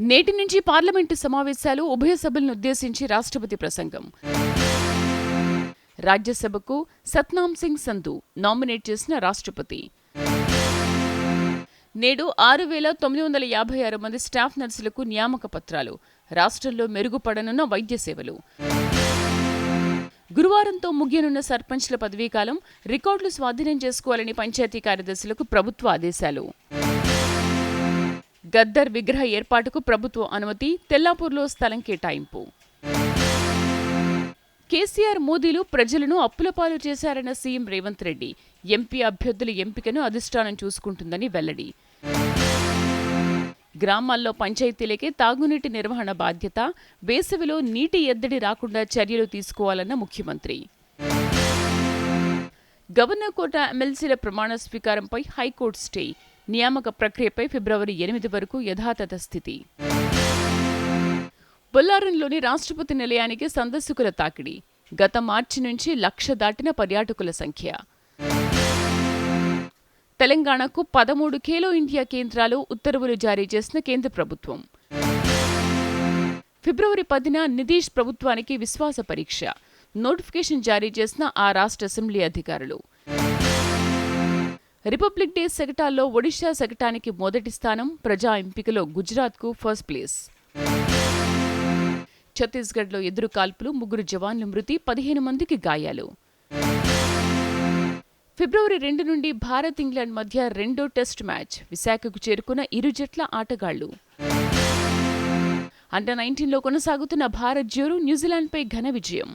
నేటి నుంచి పార్లమెంటు సమావేశాలు ఉభయ సభలను ఉద్దేశించి రాష్ట్రపతి ప్రసంగం. రాజ్యసభకు సత్నాం సింగ్ సంధు నామినేట్ చేసిన రాష్ట్రపతి. నేడు ఆరు వేల తొమ్మిది వందల యాభై ఆరు మంది స్టాఫ్ నర్సులకు నియామక పత్రాలు. రాష్ట్రంలో మెరుగుపడనున్న వైద్య సేవలు. గురువారంతో ముగియనున్న సర్పంచ్ల పదవీకాలం రికార్డులు స్వాధీనం చేసుకోవాలని పంచాయతీ కార్యదర్శులకు ప్రభుత్వ ఆదేశాలు. గద్దర్ విగ్రహ ఏర్పాటుకు ప్రభుత్వ అనుమతి తెల్లాపూర్లో స్థలం కేటాయింపు. కేసీఆర్ మోదీలు ప్రజలను అప్పులపాలు చేశారన్న సీఎం రేవంత్ రెడ్డి ఎంపీ అభ్యర్థుల ఎంపికను అధిష్టానం చూసుకుంటుందని వెల్లడి. గ్రామాల్లో పంచాయతీలకే తాగునీటి నిర్వహణ బాధ్యత వేసవిలో నీటి ఎద్దడి రాకుండా చర్యలు తీసుకోవాలన్న ముఖ్యమంత్రి. గవర్నర్ కోట ఎమ్మెల్సీల ప్రమాణ స్వీకారంపై హైకోర్టు స్టే నియామక ప్రక్రియపై ఫిబ్రవరి ఎనిమిది వరకు యథాతథ స్థితి. బొల్లారంలోని రాష్ట్రపతి నిలయానికి సందర్శకుల తాకిడి. గత మార్చి నుంచి లక్ష దాటిన పర్యాటకుల సంఖ్య. తెలంగాణకు పదమూడు ఖేలో ఇండియా కేంద్రాలు ఉత్తర్వులు జారీ చేసిన కేంద్ర ప్రభుత్వం. ఫిబ్రవరి పదిన నితీష్ ప్రభుత్వానికి విశ్వాస పరీక్ష. నోటిఫికేషన్ జారీ చేసిన ఆ రాష్ట్ర అసెంబ్లీ అధికారులు. రిపబ్లిక్ డే శకటాల్లో ఒడిషా శకటానికి మొదటి స్థానం ప్రజా ఎంపికలో గుజరాత్కు ఫస్ట్ ప్లేస్. ఛత్తీస్గఢ్లో ఎదురు కాల్పులు ముగ్గురు జవాన్లు మృతి పదిహేను మందికి గాయాలు. ఫిబ్రవరి రెండు నుండి భారత్ ఇంగ్లాండ్ మధ్య రెండో టెస్ట్ మ్యాచ్ విశాఖకు చేరుకున్న ఇరు జట్ల ఆటగాళ్ళు. అండర్ నైన్టీన్లో కొనసాగుతున్న భారత్ జోరు న్యూజిలాండ్పై ఘన విజయం.